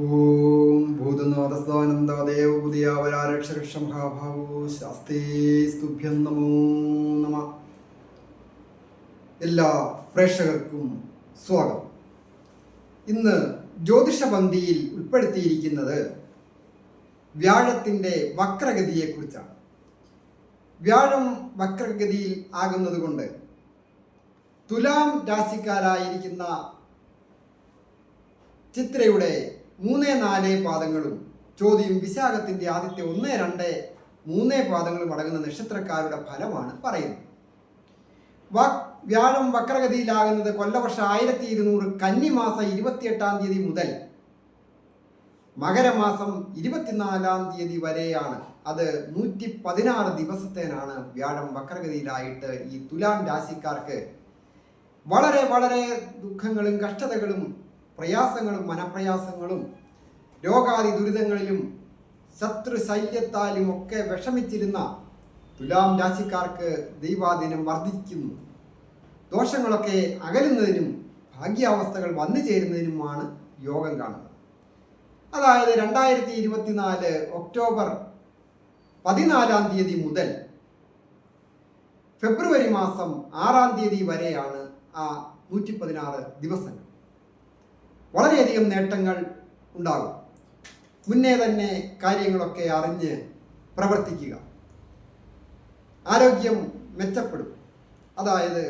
ഓം ഭൂതനാഥസ്ഥാനന്ദ മഹാഭാവോ ശാസ്തേ സ്തുഭ്യം നമോ നമ. എല്ലാ പ്രേക്ഷകർക്കും സ്വാഗതം. ഇന്ന് ജ്യോതിഷപന്തിയിൽ ഉൾപ്പെടുത്തിയിരിക്കുന്നത് വ്യാഴത്തിന്റെ വക്രഗതിയെക്കുറിച്ചാണ്. വ്യാഴം വക്രഗതിയിൽ ആകുന്നത് കൊണ്ട് തുലാം രാശിക്കാരായിരിക്കുന്ന ചിത്രയുടെ മൂന്ന് നാല് പാദങ്ങളും. ചോദ്യം വിശാഖത്തിന്റെ ആദ്യത്തെ ഒന്ന് രണ്ട് മൂന്ന് പാദങ്ങളും അടങ്ങുന്ന നക്ഷത്രക്കാരുടെ ഫലമാണ് പറയുന്നത്. വ- വ്യാഴം വക്രഗതിയിലാകുന്നത് കൊല്ലവർഷം ആയിരത്തി ഇരുന്നൂറ് കന്നിമാസം ഇരുപത്തിയെട്ടാം തീയതി മുതൽ മകരമാസം ഇരുപത്തിനാലാം തീയതി വരെയാണ്. അത് നൂറ്റി പതിനാറ് ദിവസത്തേനാണ് വ്യാഴം വക്രഗതിയിലായിട്ട് ഈ തുലാം രാശിക്കാർക്ക് വളരെ വളരെ ദുഃഖങ്ങളും കഷ്ടതകളും പ്രയാസങ്ങളും മനപ്രയാസങ്ങളും രോഗാദി ദുരിതങ്ങളിലും ശത്രു ശല്യത്താലും ഒക്കെ വിഷമിച്ചിരുന്ന തുലാം രാശിക്കാർക്ക് ദൈവാധീനം വർദ്ധിക്കുന്നു. ദോഷങ്ങളൊക്കെ അകലുന്നതിനും ഭാഗ്യാവസ്ഥകൾ വന്നു ചേരുന്നതിനുമാണ് യോഗം കാണുന്നത്. അതായത് രണ്ടായിരത്തി ഇരുപത്തിനാല് ഒക്ടോബർ പതിനാലാം തീയതി മുതൽ ഫെബ്രുവരി മാസം ആറാം തീയതി വരെയാണ് ആ നൂറ്റി പതിനാറ് ദിവസങ്ങൾ. വളരെയധികം നേട്ടങ്ങൾ ഉണ്ടാകും. മുന്നേ തന്നെ കാര്യങ്ങളൊക്കെ അറിഞ്ഞ് പ്രവർത്തിക്കുക. ആരോഗ്യം മെച്ചപ്പെടും. അതായത്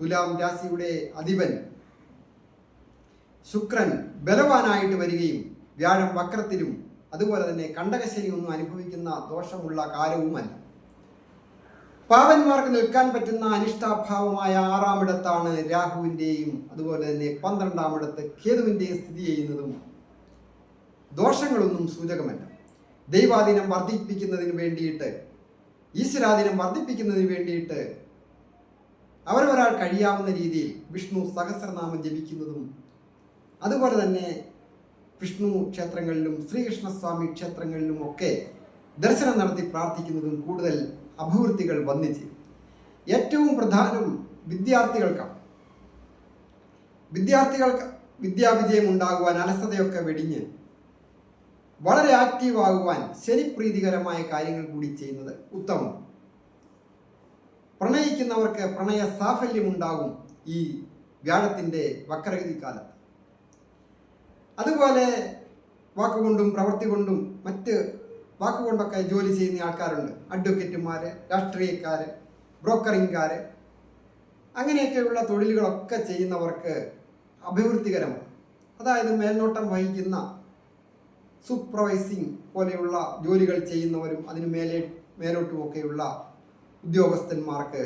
തുലാം രാശിയുടെ അധിപൻ ശുക്രൻ ബലവാനായിട്ട് വരികയും വ്യാഴം വക്രത്തിലും അതുപോലെ തന്നെ കണ്ടകശനി ഒന്നും അനുഭവിക്കുന്ന ദോഷമുള്ള കാലവുമല്ല പാവന്മാർക്ക് നിൽക്കാൻ പറ്റുന്ന അനിഷ്ടാഭാവമായ ആറാമിടത്താണ് രാഹുവിന്റെയും അതുപോലെ തന്നെ പന്ത്രണ്ടാമിടത്ത് കേതുവിന്റെയും സ്ഥിതി ചെയ്യുന്നതും ദോഷങ്ങളൊന്നും സൂചകമല്ല. ദൈവാധീനം വർദ്ധിപ്പിക്കുന്നതിന് വേണ്ടിയിട്ട് ഈശ്വരാധീനം വർദ്ധിപ്പിക്കുന്നതിന് വേണ്ടിയിട്ട് അവരൊരാൾ കഴിയാവുന്ന രീതിയിൽ വിഷ്ണു സഹസ്രനാമം ജപിക്കുന്നതും അതുപോലെ തന്നെ വിഷ്ണു ക്ഷേത്രങ്ങളിലും ശ്രീകൃഷ്ണസ്വാമി ക്ഷേത്രങ്ങളിലും ഒക്കെ ദർശനം നടത്തി പ്രാർത്ഥിക്കുന്നതും കൂടുതൽ അഭിവൃദ്ധികൾ വന്നിച്ച് ഏറ്റവും പ്രധാനം വിദ്യാർത്ഥികൾക്കാണ്. വിദ്യാർത്ഥികൾക്ക് വിദ്യാവിജയം ഉണ്ടാകുവാൻ അലസതയൊക്കെ വെടിഞ്ഞ് വളരെ ആക്റ്റീവ് ആകുവാൻ ശനിപ്രീതികരമായ കാര്യങ്ങൾ കൂടി ചെയ്യുന്നത് ഉത്തമം. പ്രണയിക്കുന്നവർക്ക് പ്രണയ സാഫല്യം ഉണ്ടാകും ഈ വ്യാഴത്തിന്റെ വക്രഗതി കാലത്ത് അതുപോലെ വാക്കുകൊണ്ടും പ്രവൃത്തി കൊണ്ടും മറ്റ് വാക്കുകൊണ്ടൊക്കെ ജോലി ചെയ്യുന്ന ആൾക്കാരുണ്ട്. അഡ്വക്കേറ്റുമാർ രാഷ്ട്രീയക്കാർ ബ്രോക്കറിംഗുകാർ അങ്ങനെയൊക്കെയുള്ള തൊഴിലുകളൊക്കെ ചെയ്യുന്നവർക്ക് അഭിവൃദ്ധികരമാണ്. അതായത് മേൽനോട്ടം വഹിക്കുന്ന സൂപ്പർവൈസിങ് പോലെയുള്ള ജോലികൾ ചെയ്യുന്നവരും അതിന് മേലെ മേലോട്ടുമൊക്കെയുള്ള ഉദ്യോഗസ്ഥന്മാർക്ക്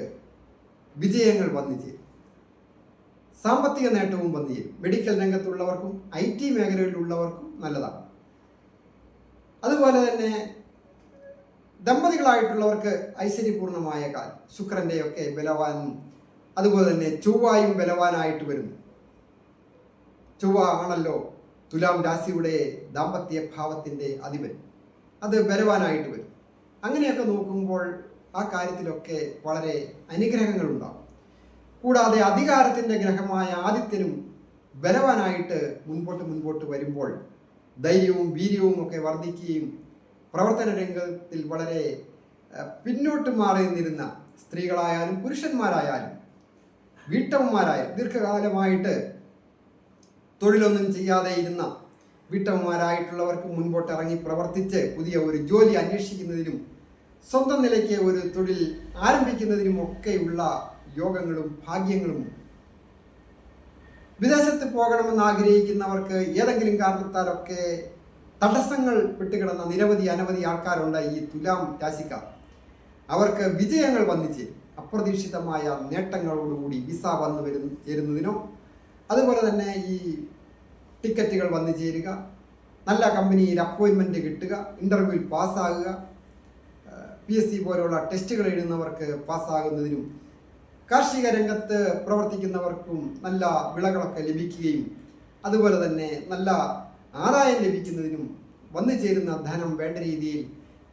വിജയങ്ങൾ വന്നു ചേരും. സാമ്പത്തിക നേട്ടവും വന്നു ചേരും. മെഡിക്കൽ രംഗത്തുള്ളവർക്കും ഐ ടി മേഖലയിലുള്ളവർക്കും നല്ലതാണ്. അതുപോലെ തന്നെ ദമ്പതികളായിട്ടുള്ളവർക്ക് ഐശ്വര്യപൂർണമായ കാലം. ശുക്രന്റെയൊക്കെ ബലവാനും അതുപോലെ തന്നെ ചൊവ്വായും ബലവാനായിട്ട് വരുന്നു. ചൊവ്വ ആണല്ലോ തുലാം രാശിയുടെ ദാമ്പത്യ ഭാവത്തിന്റെ അധിപൻ. അത് ബലവാനായിട്ട് വരും. അങ്ങനെയൊക്കെ നോക്കുമ്പോൾ ആ കാര്യത്തിലൊക്കെ വളരെ അനുഗ്രഹങ്ങളുണ്ടാകും. കൂടാതെ അധികാരത്തിന്റെ ഗ്രഹമായ ആദിത്യനും ബലവാനായിട്ട് മുൻപോട്ട് മുൻപോട്ട് വരുമ്പോൾ ധൈര്യവും വീര്യവും ഒക്കെ വർദ്ധിക്കുകയും പ്രവർത്തന രംഗത്തിൽ വളരെ പിന്നോട്ട് മാറി നിന്നിരുന്ന സ്ത്രീകളായാലും പുരുഷന്മാരായാലും വീട്ടമ്മമാരായാലും ദീർഘകാലമായിട്ട് തൊഴിലൊന്നും ചെയ്യാതെ ഇരുന്ന വീട്ടമ്മമാരായിട്ടുള്ളവർക്ക് മുൻപോട്ട് ഇറങ്ങി പ്രവർത്തിച്ച് പുതിയ ഒരു ജോലി അന്വേഷിക്കുന്നതിനും സ്വന്തം നിലയ്ക്ക് ഒരു തൊഴിൽ ആരംഭിക്കുന്നതിനും ഒക്കെയുള്ള യോഗങ്ങളും ഭാഗ്യങ്ങളും വിദേശത്ത് പോകണമെന്ന് ആഗ്രഹിക്കുന്നവർക്ക് ഏതെങ്കിലും കാരണത്താലൊക്കെ തടസ്സങ്ങൾ പെട്ടുകിടന്ന നിരവധി അനവധി ആൾക്കാരുണ്ട് ഈ തുലാം രാശിക്കാർ. അവർക്ക് വിജയങ്ങൾ വന്നിച്ച് അപ്രതീക്ഷിതമായ നേട്ടങ്ങളോടുകൂടി വിസ വന്നു വരും ചേരുന്നതിനോ അതുപോലെ തന്നെ ഈ ടിക്കറ്റുകൾ വന്നു ചേരുക നല്ല കമ്പനിയിൽ അപ്പോയിൻമെന്റ് കിട്ടുക ഇന്റർവ്യൂവിൽ പാസ്സാകുക പി എസ് സി പോലുള്ള ടെസ്റ്റുകൾ എഴുതുന്നവർക്ക് പാസ്സാകുന്നതിനും കാർഷിക രംഗത്ത് പ്രവർത്തിക്കുന്നവർക്കും നല്ല വിളകളൊക്കെ ലഭിക്കുകയും അതുപോലെ തന്നെ നല്ല ആദായം ലഭിക്കുന്നതിനും വന്നു ചേരുന്ന ധനം വേണ്ട രീതിയിൽ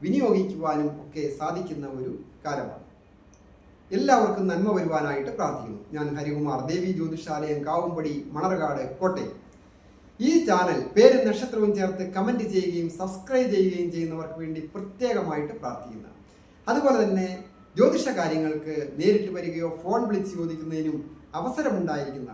വിനിയോഗിക്കുവാനും ഒക്കെ സാധിക്കുന്ന ഒരു കാലമാണ്. എല്ലാവർക്കും നന്മ വരുവാനായിട്ട് പ്രാർത്ഥിക്കുന്നു. ഞാൻ ഹരികുമാർ ദേവി ജ്യോതിഷാലയം കാവുംപടി മണർകാട് കോട്ടയം. ഈ ചാനൽ പേരും നക്ഷത്രവും ചേർത്ത് കമന്റ് ചെയ്യുകയും സബ്സ്ക്രൈബ് ചെയ്യുകയും ചെയ്യുന്നവർക്ക് വേണ്ടി പ്രത്യേകമായിട്ട് പ്രാർത്ഥിക്കുന്നു. അതുപോലെ തന്നെ ജ്യോതിഷ കാര്യങ്ങൾക്ക് നേരിട്ട് വരികയോ ഫോൺ വിളിച്ച് ചോദിക്കുന്നതിനും അവസരമുണ്ടായിരിക്കുന്ന